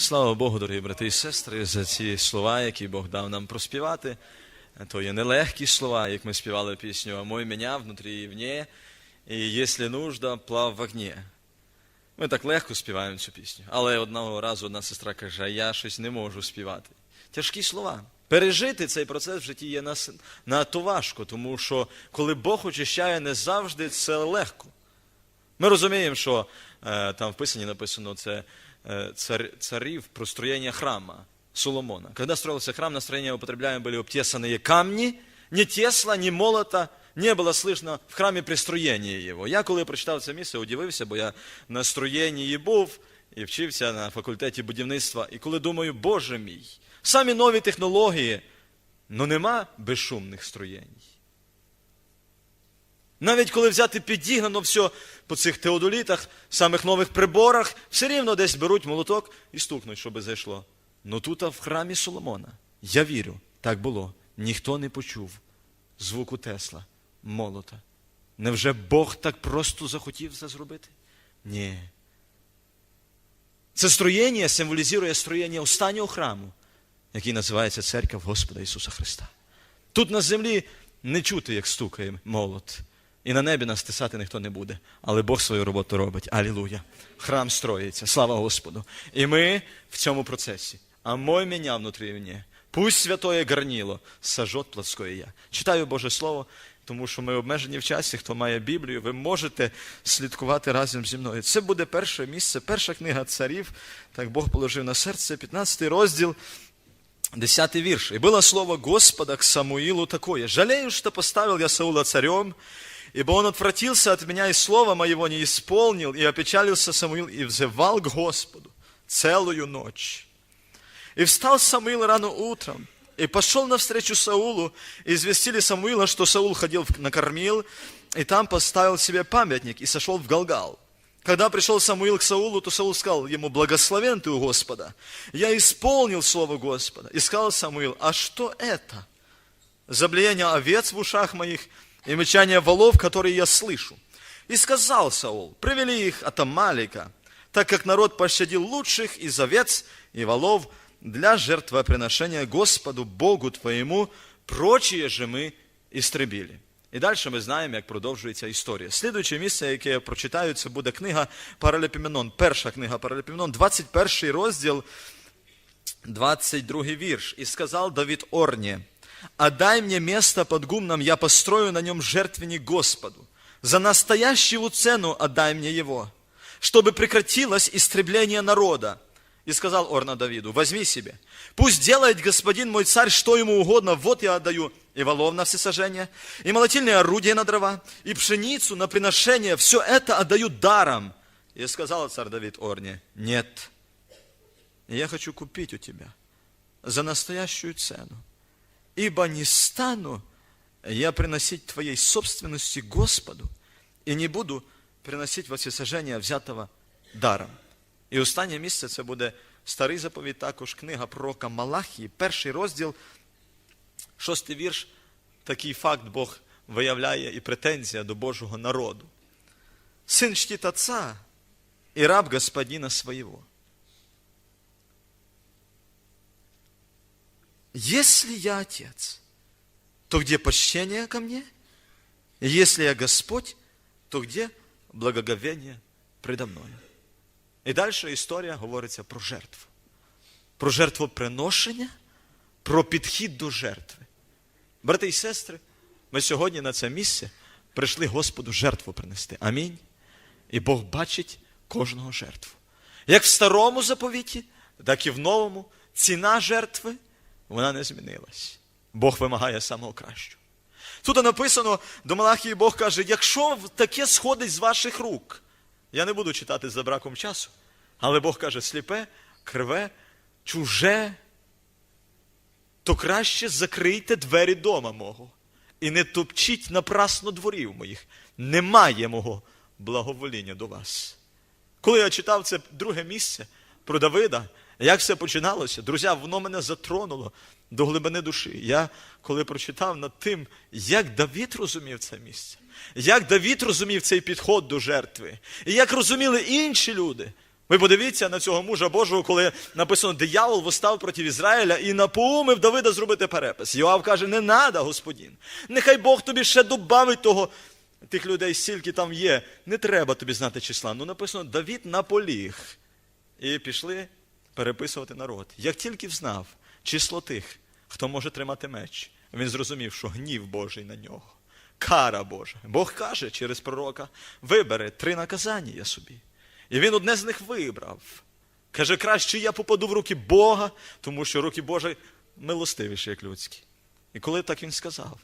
Слава Богу, дорогі брати і сестри, за ці слова, які Бог дав нам проспівати. То є нелегкі слова, як ми співали пісню «А мой меня внутрі і вне, і якщо нужда, плав в огні». Ми так легко співаємо цю пісню. Але одного разу одна сестра каже, я щось не можу співати. Тяжкі слова. Пережити цей процес в житті є надто важко, тому що коли Бог очищає, не завжди це легко. Ми розуміємо, що е, там в Писанні написано це е, цар, царів про строєння храма Соломона. Когда строился храм, на строение употребляемые были обтесанные камни, ни тесла, ни молота не було слышно в храмі при строєнні його. Я коли прочитав це місце, удивився, бо я на строєнні був і вчився на факультеті будівництва. І коли думаю, Боже мій, самі нові технології, ну нема безшумних строєнь. Навіть коли взяти підігнано все по цих теодолітах, самих нових приборах, все рівно десь беруть молоток і стукнуть, щоб зайшло. Ну тут а в храмі Соломона, я вірю, так було. Ніхто не почув звуку Тесла, молота. Невже Бог так просто захотів це зробити? Ні. Це строєння символізує строєння останнього храму, який називається Церква Господа Ісуса Христа. Тут на землі не чути, як стукає молот. І на небі нас тисати ніхто не буде. Але Бог свою роботу робить. Алілуя. Храм строїться. Слава Господу. І ми в цьому процесі. А мой меня внутрі мені. Пусть святое горнило сожжет плотськое я. Читаю Боже Слово, тому що ми обмежені в часі. Хто має Біблію, ви можете слідкувати разом зі мною. Це буде перше місце, перша книга царів. Так Бог положив на серце, 15 розділ. Десятый вирш. «И было слово Господа к Самуилу такое. Жалею, что поставил я Саула царем, ибо он отвратился от меня, и слова моего не исполнил, и опечалился Самуил, и взывал к Господу целую ночь. И встал Самуил рано утром, и пошел навстречу Саулу, и известили Самуила, что Саул ходил в- накормил, и там поставил себе памятник, и сошел в Галгал. Когда пришел Самуил к Саулу, то Саул сказал ему, благословен ты у Господа. Я исполнил слово Господа. И сказал Самуил, а что это? Заблеяние овец в ушах моих и мычание волов, которые я слышу. И сказал Саул, привели их от Амалика, так как народ пощадил лучших из овец и волов для жертвоприношения Господу Богу твоему, прочие же ми істребілі. І далі ми знаємо, як продовжується історія. Слідуюче місце, яке я прочитаю, це буде книга Паралепіменон. Перша книга Паралепіменон, 21 розділ, 22 вірш. «И сказал Давид Орне, «Отдай мне место под гумном, я построю на нем жертвенник Господу. За настоящую цену отдай мне его, чтобы прекратилось истребление народа». И сказал Орна Давиду, возьми себе. Пусть делает господин мой царь, что ему угодно, вот я отдаю и волов на всесожжение, и молотильные орудия на дрова, и пшеницу на приношение, все это отдаю даром. И сказал царь Давид Орне, нет, я хочу купить у тебя за настоящую цену, ибо не стану я приносить твоей собственности Господу, і не буду приносить во всесожження взятого даром. І останнє місце це буде старий заповідь, також книга пророка Малахії, перший розділ, шостий вірш. Такий факт Бог виявляє і претензія до Божого народу. Сын чтит отца и раб господина своего. Если я отец, то где почтение ко мне? Если я Господь, то где благоговение предо мною? І далі історія говориться про жертву. Про жертвоприношення, про підхід до жертви. Брати і сестри, ми сьогодні на це місце прийшли Господу жертву принести. Амінь. І Бог бачить кожного жертву. Як в старому заповіті, так і в новому ціна жертви вона не змінилась. Бог вимагає самого кращого. Тут написано до Малахії Бог каже: якщо таке сходить з ваших рук, я не буду читати за браком часу, але Бог каже, сліпе, криве, чуже, то краще закрийте двері дома мого і не топчіть напрасно дворів моїх. Немає мого благовоління до вас. Коли я читав це друге місце про Давида, як все починалося, друзі, воно мене затронуло до глибини душі. Я коли прочитав над тим, як Давид розумів це місце, як Давид розумів цей підход до жертви, і як розуміли інші люди, Ви подивіться на цього мужа Божого, коли написано, диявол восстав проти Ізраїля і напоумив Давида зробити перепис. Йоав каже, не надо, господин. Нехай Бог тобі ще добавить того, тих людей, стільки там є. Не треба тобі знати числа. Ну написано, Давід наполіг. І пішли переписувати народ. Як тільки взнав число тих, хто може тримати меч, він зрозумів, що гнів Божий на нього, кара Божа. Бог каже через пророка: вибери три наказання я собі. І він одне з них вибрав. Каже, краще я попаду в руки Бога, тому що руки Божі милостивіші, як людські. І коли так він сказав,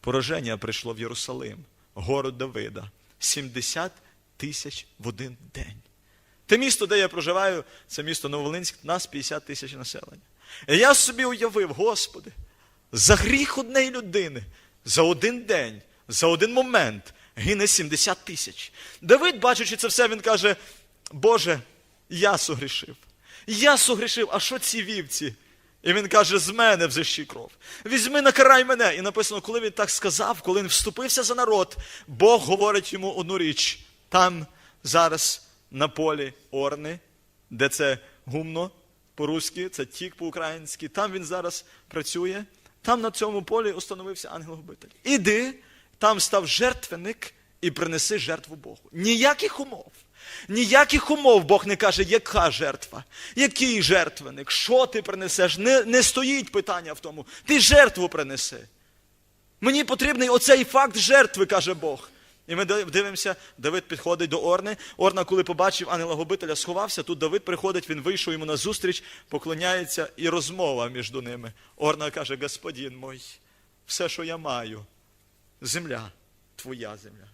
пораження прийшло в Єрусалим, город Давида, 70 тисяч в один день. Те місто, де я проживаю, це місто Новолинськ, нас 50 тисяч населення. І я собі уявив, Господи, за гріх однієї людини, за один день, за один момент гине 70 тисяч. Давид, бачачи це все, він каже: Боже, я согрішив. Я согрішив, а що ці вівці? І він каже, з мене взищи кров. Візьми, накарай мене. І написано, коли він так сказав, коли він вступився за народ, Бог говорить йому одну річ. Там зараз на полі Орни, де це гумно по-руськи, це тік по-українськи, там він зараз працює. Там на цьому полі установився ангел-губитель. Іди, там став жертвенник і принеси жертву Богу. Ніяких умов. Ніяких умов Бог не каже, яка жертва, який жертвенник, що ти принесеш. Не, не стоїть питання в тому. Ти жертву принеси. Мені потрібний оцей факт жертви, каже Бог. І ми дивимося, Давид підходить до Орни. Орна, коли побачив ангела губителя, сховався. Тут Давид приходить, він вийшов йому на зустріч, поклоняється і розмова між ними. Орна каже: Господин мой, все, що я маю, земля, твоя земля.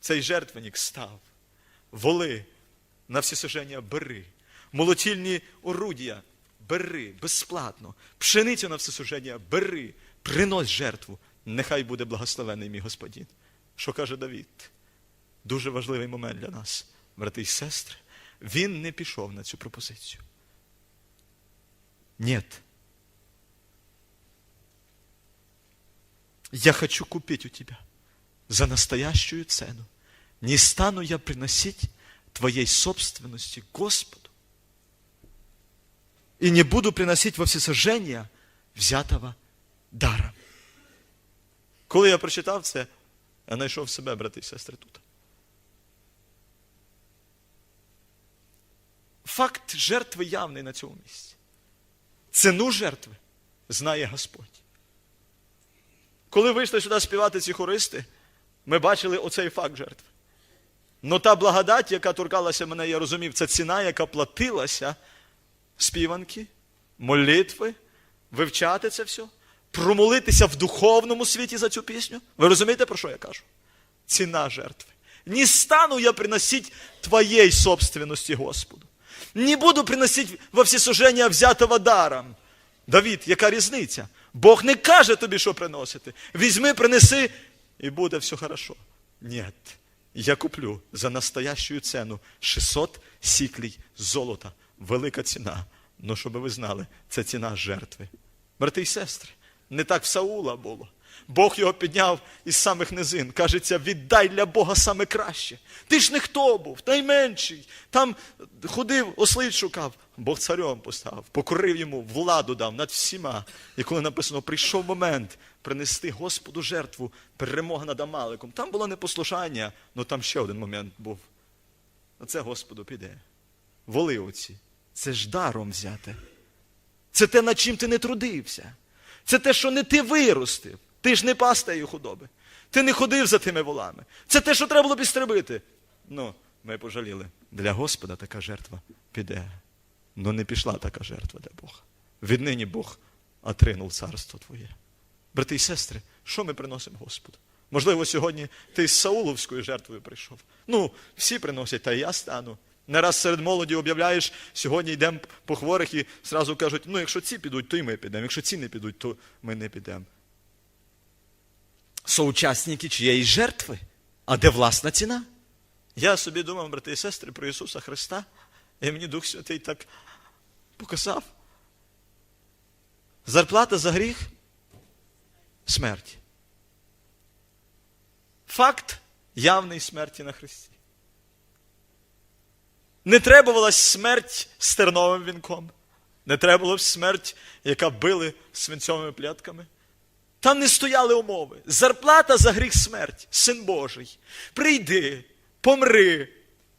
Цей жертвенник став. Воли на всесожження бери. Молотільні орудія бери безплатно. Пшеницю на всесожження бери. Принось жертву. Нехай буде благословений мій Господин. Що каже Давід? Дуже важливий момент для нас, брати і сестри. Він не пішов на цю пропозицію. Нет. Я хочу купить у тебя за настоящую цену. Не стану я приносить твоей собственности Господу. И не буду приносить во всесожжение взятого даром. Коли я прочитав це, я знайшов себе, брати і сестри, тут. Факт жертви явний на цьому місці. Ціну жертви знає Господь. Коли вийшли сюди співати ці хористи, ми бачили оцей факт жертви. Но та благодать, яка торкалася мене, я розумів, це ціна, яка платилася співанки, молитви, вивчати це все, промолитися в духовному світі за цю пісню. Ви розумієте, про що я кажу? Ціна жертви. Не стану я приносить твоей собственности Господу. Не буду приносить во всесожження взятого даром. Давід, яка різниця? Бог не каже тобі, що приносити. Візьми, принеси, і буде все хорошо. Ні. Я куплю за настоящую цену 600 сіклій золота. Велика ціна. Ну, щоб ви знали, це ціна жертви. Брати і сестри, не так в Саула було. Бог його підняв із самих низин. Кажеться, віддай для Бога саме краще. Ти ж не хто був, найменший. Там ходив, ослиць шукав. Бог царем поставив, покорив йому, владу дав над всіма. І коли написано, прийшов момент принести Господу жертву, перемога над Амаликом. Там було непослушання, але там ще один момент був. Оце Господу піде. Воли оці. Це ж даром взяте. Це те, над чим ти не трудився. Це те, що не ти виростив. Ти ж не пас тієї худоби. Ти не ходив за тими волами. Це те, що треба було підстрибити. Ну, ми пожаліли. Для Господа така жертва піде. Ну не пішла така жертва для Бога. Віднині Бог отринув царство Твоє. Брати і сестри, що ми приносимо Господу? Можливо, сьогодні ти з Сауловською жертвою прийшов. Ну, всі приносять, та й я стану. Не раз серед молоді об'являєш, сьогодні йдемо по хворих і зразу кажуть, ну якщо ці підуть, то й ми підемо. Якщо ці не підуть, то ми не підемо. Соучасники чиєї жертви? А де власна ціна? Я собі думав, брати і сестри, про Ісуса Христа, і мені Дух Святий так показав. Зарплата за гріх смерть. Факт явний смерті на Христі. Не требувалась смерть з терновим вінком. Не требувалась смерть, яка били свинцьовими плятками. Там не стояли умови. Зарплата за гріх смерть, син Божий. Прийди, помри,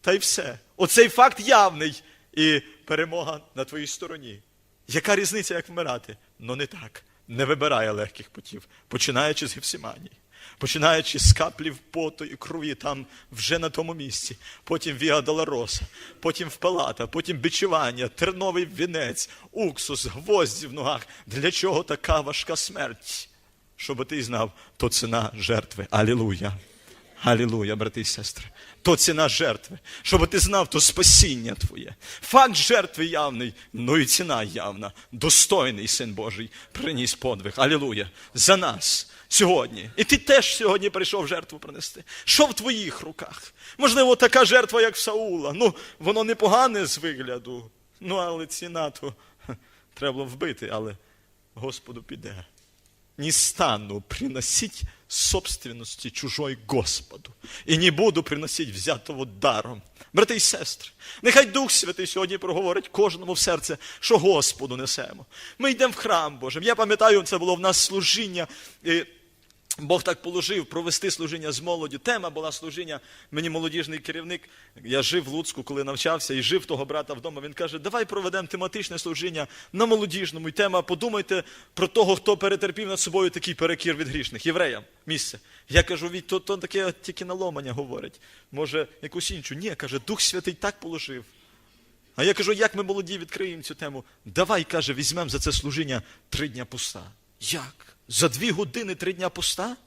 та й все. Оцей факт явний і перемога на твоїй стороні. Яка різниця, як вмирати? Ну не так. Не вибирає легких путів, починаючи з Гефсиманії, починаючи з каплів поту і крові там вже на тому місці, потім Віа Долороса, потім в Палата, потім бичування, терновий вінець, уксус, гвозді в ногах. Для чого така важка смерть? Щоб ти знав, то ціна жертви. Алілуя. Алілуя, брати і сестри. То ціна жертви. Щоб ти знав, то спасіння твоє. Факт жертви явний, ну і ціна явна. Достойний син Божий приніс подвиг. Алілуя. За нас сьогодні. І ти теж сьогодні прийшов жертву принести. Що в твоїх руках? Можливо, така жертва, як в Саула. Ну, воно непогане з вигляду. Ну, але ціна то треба вбити, але Господу піде не стану приносить собственности чужой Господу. І не буду приносить взятого даром. Брати і сестри, нехай Дух Святий сьогодні проговорить кожному в серце, що Господу несемо. Ми йдемо в храм Божий. Я пам'ятаю, це було в нас служіння. Бог так положив провести служіння з молоді. Тема була служіння. Мені молодіжний керівник. Я жив в Луцьку, коли навчався, і жив того брата вдома. Він каже: Давай проведемо тематичне служіння на молодіжному. І тема подумайте про того, хто перетерпів над собою такий перекір від грішних, євреям. Місце. Я кажу, від то, то таке тільки наломання говорить. Може, якусь іншу. Ні, каже, Дух Святий так положив. А я кажу, як ми молоді відкриємо цю тему? Давай, каже, візьмемо за це служіння три дня поста. Як? За дві години три дня поста?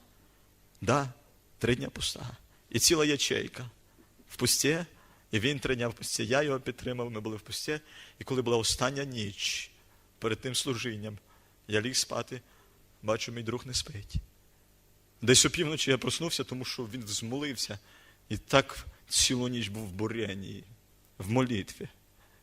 Да, три дня поста. І ціла ячейка в пусті, і він три дня в пусті. Я його підтримав, ми були в пусті. І коли була остання ніч перед тим служінням, я ліг спати, бачу, мій друг не спить. Десь опівночі я проснувся, тому що він змолився. І так цілу ніч був в буренні, в молитві.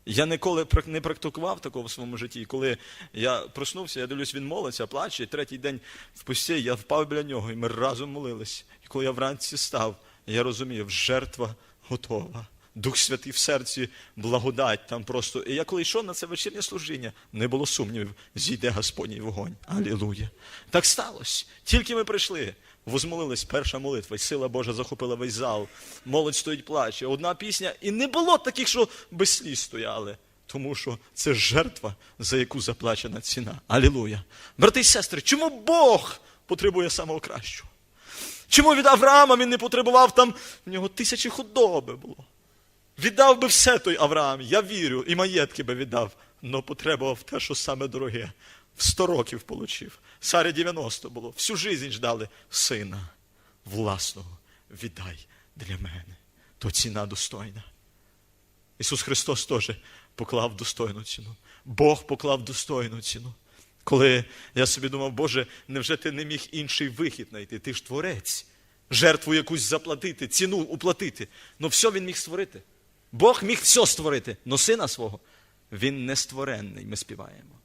Я ніколи не практикував такого в своєму житті. Коли я проснувся, я дивлюсь, він молиться, плаче, і третій день в пусті я впав біля нього, і ми разом молились. І коли я вранці став, я розумів, жертва готова. Дух Святий в серці, благодать там просто. І я коли йшов на це вечірнє служіння, не було сумнівів, зійде Господній вогонь. Алілуя. Так сталося. Тільки ми прийшли, возмолились, перша молитва, і сила Божа захопила весь зал. Молодь стоїть плаче. Одна пісня, і не було таких, що без сліз стояли. Тому що це жертва, за яку заплачена ціна. Алілуя. Брати і сестри, чому Бог потребує самого кращого? Чому від Авраама він не потребував там, в нього тисячі худоби було. Віддав би все той Авраам, я вірю, і маєтки би віддав, но потребував те, що саме дороге. В 100 років получив. Сарі 90 було. Всю жизнь ждали сина власного. Віддай для мене. То ціна достойна. Ісус Христос теж поклав достойну ціну. Бог поклав достойну ціну. Коли я собі думав, Боже, невже ти не міг інший вихід знайти? Ти ж творець, жертву якусь заплатити, ціну уплатити. Ну все він міг створити. Бог міг все створити, но сина свого він не створений, ми співаємо.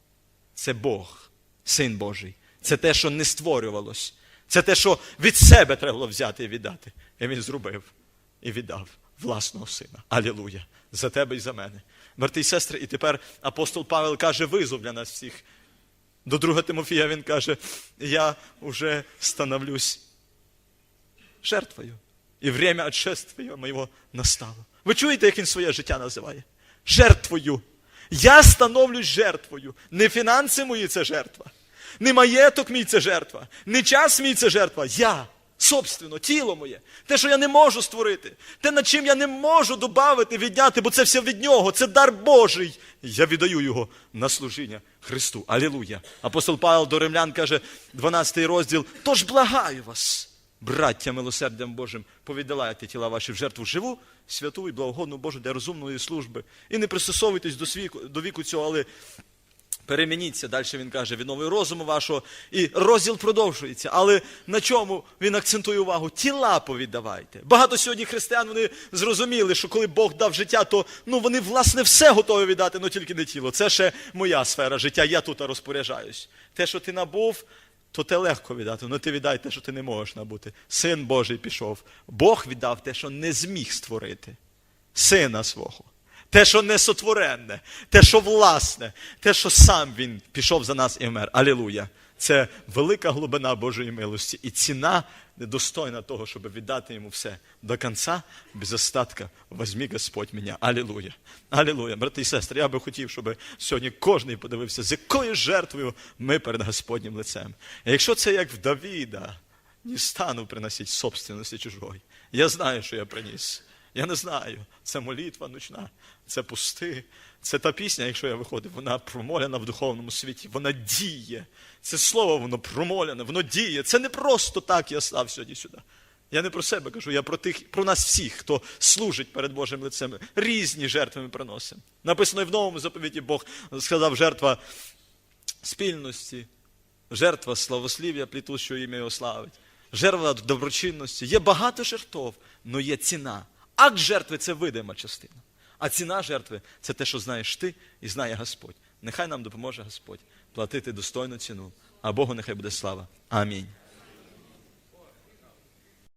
Це Бог, син Божий. Це те, що не створювалось. Це те, що від себе треба було взяти і віддати. І він зробив і віддав власного сина. Алілуя! За тебе і за мене. Брати і сестри, і тепер апостол Павел каже визов для нас всіх. До друга Тимофія він каже: я вже становлюсь жертвою. І время отшествия моєго настало. Ви чуєте, як він своє життя називає? Жертвою. Я становлюсь жертвою. Не фінанси мої це жертва. Не маєток мій це жертва. Не час мій це жертва. Я. Собственно, тіло моє, те, що я не можу створити, те, над чим я не можу додати, відняти, бо це все від нього, це дар Божий. Я віддаю його на служіння Христу. Алілуя. Апостол Павел до римлян каже, 12 розділ, тож благаю вас, браття милосердям Божим, повіддавайте тіла ваші в жертву живу, святу і благогодну Божу для розумної служби. І не пристосовуйтесь до, свіку, до віку цього, але Перемініться, далі він каже, від розуму вашого, і розділ продовжується. Але на чому він акцентує увагу? Тіла повіддавайте. Багато сьогодні християн вони зрозуміли, що коли Бог дав життя, то ну, вони власне все готові віддати, але тільки не тіло. Це ще моя сфера життя, я тут розпоряджаюсь. Те, що ти набув, то те легко віддати. Ну ти віддай те, що ти не можеш набути. Син Божий пішов. Бог віддав те, що не зміг створити. Сина свого. те, що несотворенне, те, що власне, те, що сам Він пішов за нас і вмер. Алілуя! Це велика глибина Божої милості і ціна недостойна того, щоб віддати йому все до кінця, без остатка. Возьмі Господь мене. Алілуя. Алілуя. Брати і сестри, я би хотів, щоб сьогодні кожен подивився, з якою жертвою ми перед Господнім лицем. Якщо це як в Давіда, не стану приносити собственності чужої. Я знаю, що я приніс. Я не знаю. Це молитва ночна, це пусти. Це та пісня, якщо я виходив, вона промоляна в духовному світі, вона діє. Це слово, воно промоляне, воно діє. Це не просто так я став сьогодні сюди. Я не про себе кажу, я про тих, про нас всіх, хто служить перед Божим лицем. Різні жертви ми приносимо. Написано і в новому заповіті Бог сказав жертва спільності, жертва славослів'я, плітущого ім'я його славить, жертва доброчинності. Є багато жертв, але є ціна. Акт жертви це видима частина. А ціна жертви це те, що знаєш ти і знає Господь. Нехай нам допоможе Господь платити достойну ціну, а Богу нехай буде слава. Амінь.